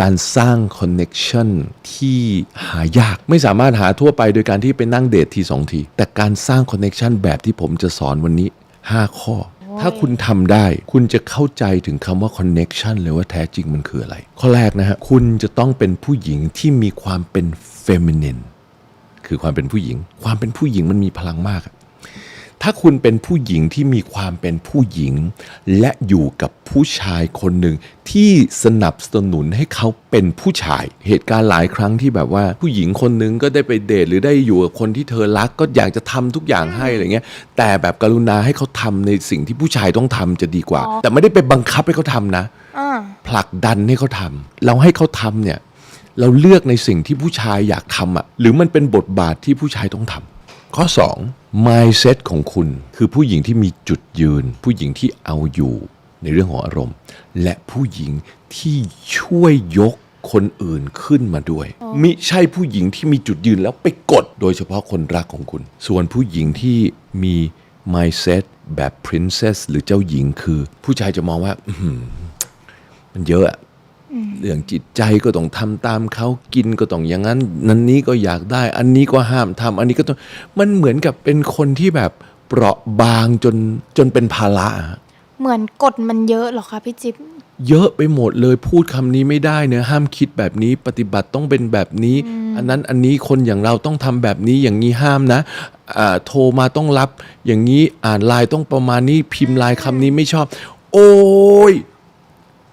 การสร้างคอนเน็ชันที่หายากไม่สามารถหาทั่วไปโดยการที่ไปนั่งเดททีสองที แต่การสร้างคอนเน็ชันแบบที่ผมจะสอนวันนี้ 5 ข้อ ถ้าคุณทำได้คุณจะเข้าใจถึงคำว่าคอนเน็ชันเลยว่าแท้จริงมันคืออะไร ข้อแรกนะฮะ คุณจะต้องเป็นผู้หญิงที่มีความเป็นเฟมินินคือความเป็นผู้หญิง ความเป็นผู้หญิงมันมีพลังมากอะ ถ้าคุณเป็นผู้หญิงที่มีความเป็นผู้หญิง และอยู่กับผู้ชายคนหนึ่งที่สนับสนุนให้เขาเป็นผู้ชาย เหตุการณ์หลายครั้งที่แบบว่าผู้หญิงคนหนึงก็ได้ไปเดทหรือได้อยู่กับคนที่เธอรักก็อยากจะทำทุกอย่างให้อะไรเงี้ย แต่แบบกรุณาให้เขาทำในสิ่งที่ผู้ชายต้องทำจะดีกว่าอ๋อแต่ไม่ได้ไปบังคับให้เขาทำนะอ่าผลักดันให้เขาทำเราให้เขาทำเนี่ย เราเลือกในสิ่งที่ผู้ชายอยากทำอะหรือมันเป็นบทบาทที่ผู้ชายต้องทำ ข้อ 2 mindset ของคุณคือผู้หญิงที่มีจุดยืน ผู้หญิงที่เอาอยู่ในเรื่องของอารมณ์ และผู้หญิงที่ช่วยยกคนอื่นขึ้นมาด้วย มิใช่ผู้หญิงที่มีจุดยืนแล้วไปกดโดยเฉพาะคนรักของคุณ ส่วนผู้หญิงที่มี mindset แบบ princess หรือเจ้าหญิงคือ ผู้ชายจะมองว่าอื้อหือมันเยอะอะ เรื่องจิตใจก็ต้องทำตามเขากินก็ต้องอย่างนั้น นั้นนี้ก็อยากได้ อันนี้ก็ห้ามทำอันนี้ก็ต้องมันเหมือนกับเป็นคนที่แบบเปราะบางจนจนเป็นภาระอะเหมือนกฎมันเยอะเหรอคะพี่จิ๊บเยอะไปหมดเลยพูดคำนี้ไม่ได้เนะห้ามคิดแบบนี้ปฏิบัติต้องเป็นแบบนี้ อันนั้นอันนี้คนอย่างเราต้องทำแบบนี้อย่างนี้ห้ามนะอ่าโทรมาต้องรับอย่างนี้อ่านไลน์ต้องประมาณนี้พิมพ์ไลน์คำนี้ไม่ชอบ โอ้ย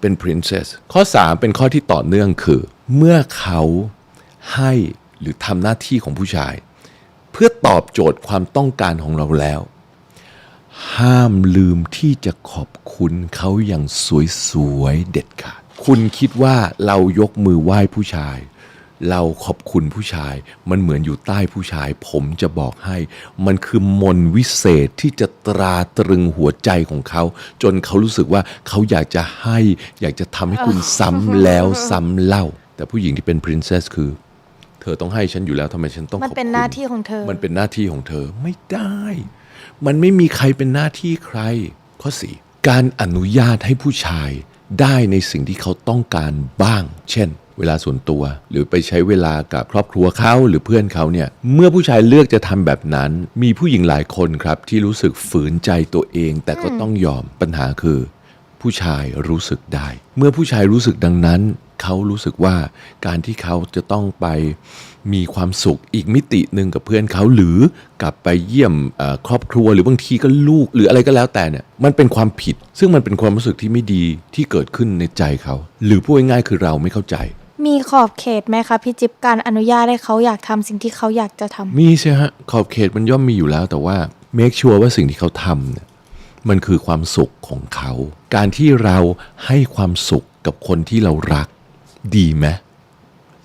เป็น princess ข้อ 3 เป็นข้อที่ต่อเนื่องคือ เมื่อเขาให้หรือทำหน้าที่ของผู้ชาย เพื่อตอบโจทย์ความต้องการของเราแล้ว ห้ามลืมที่จะขอบคุณเขาอย่างสวยๆเด็ดขาด คุณคิดว่าเรายกมือไหว้ผู้ชาย เราขอบคุณผู้ชาย มันเหมือนอยู่ใต้ผู้ชาย ผมจะบอกให้ มันคือมนต์วิเศษที่จะตราตรึงหัวใจของเขา จนเขารู้สึกว่าเขาอยากจะให้ อยากจะทำให้คุณซ้ำแล้วซ้ำเล่า แต่ผู้หญิงที่เป็น princess คือ เธอต้องให้ฉันอยู่แล้วทำไมฉันต้องขมัอนบคุณเป็นหน้าที่ของเธอ มันเป็นหน้าที่ของเธอไม่ได้ มันไม่มีใครเป็นหน้าที่ใคร ข้อสี่การอนุญาตให้ผู้ชายได้ในสิ่งที่เขาต้องการบ้าง เช่น เวลาส่วนตัว หรือไปใช้เวลากับครอบครัวเขาหรือเพื่อนเขาเนี่ยเมื่อผู้ชายเลือกจะทำแบบนั้น มีผู้หญิงหลายคนครับ ที่รู้สึกฝืนใจตัวเอง แต่ก็ต้องยอมปัญหาคือ ผู้ชายรู้สึกได้ เมื่อผู้ชายรู้สึกดังนั้นเขารู้สึกว่าการที่เขาจะต้องไปมีความสุขอีกมิติหนึ่งกับเพื่อนเขาหรือกลับไปเยี่ยมครอบครัวหรือบางทีก็ลูกหรืออะไรก็แล้วแต่เนี่ยมันเป็นความผิด ซึ่งมันเป็นความรู้สึกที่ไม่ดีที่เกิดขึ้นในใจเขา หรือพูดง่ายๆคือเราไม่เข้าใจ มีขอบเขตไหมคะพี่จิ๊บการอนุญาตให้เขาอยากทำสิ่งที่เขาอยากจะทำมีใช่ฮะขอบเขตมันย่อมมีอยู่แล้ว แต่ว่า make sure ว่าสิ่งที่เขาทำเนี่ยมันคือความสุขของเขา การที่เราให้ความสุขกับคนที่เรารัก ดีไหม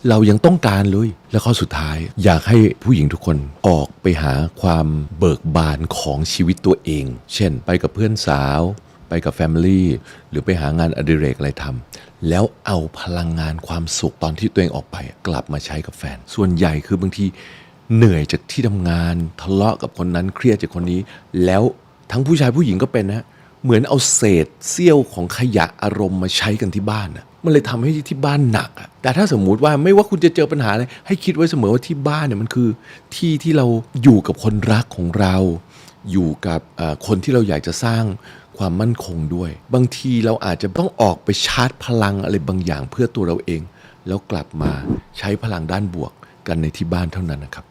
เรายังต้องการเลย แล้วข้อสุดท้ายอยากให้ผู้หญิงทุกคนออกไปหาความเบิกบานของชีวิตตัวเอง เช่น ไปกับเพื่อนสาว ไปกับแฟมิลี่หรือไปหางานอดิเรกอะไรทำแล้วเอาพลังงานความสุขตอนที่ตัวเองออกไปกลับมาใช้กับแฟน ส่วนใหญ่คือบางทีเหนื่อยจากที่ทำงาน ทะเลาะกับคนนั้นเครียดจากคนนี้ แล้วทั้งผู้ชายผู้หญิงก็เป็นนะเหมือนเอาเศษเสี้ยวของขยะอารมณ์มาใช้กันที่บ้านนะมันเลยทำให้ที่บ้านหนักอะแต่ถ้าสมมุติว่าไม่ว่าคุณจะเจอปัญหาอะไร ให้คิดไว้เสมอว่าที่บ้านเนี่ยมันคือที่ที่เราอยู่กับคนรักของเรา อยู่กับคนที่เราอยากจะสร้าง ความมั่นคงด้วย บางทีเราอาจจะต้องออกไปชาร์จพลังอะไรบางอย่างเพื่อตัวเราเอง แล้วกลับมาใช้พลังด้านบวกกันในที่บ้านเท่านั้นนะครับ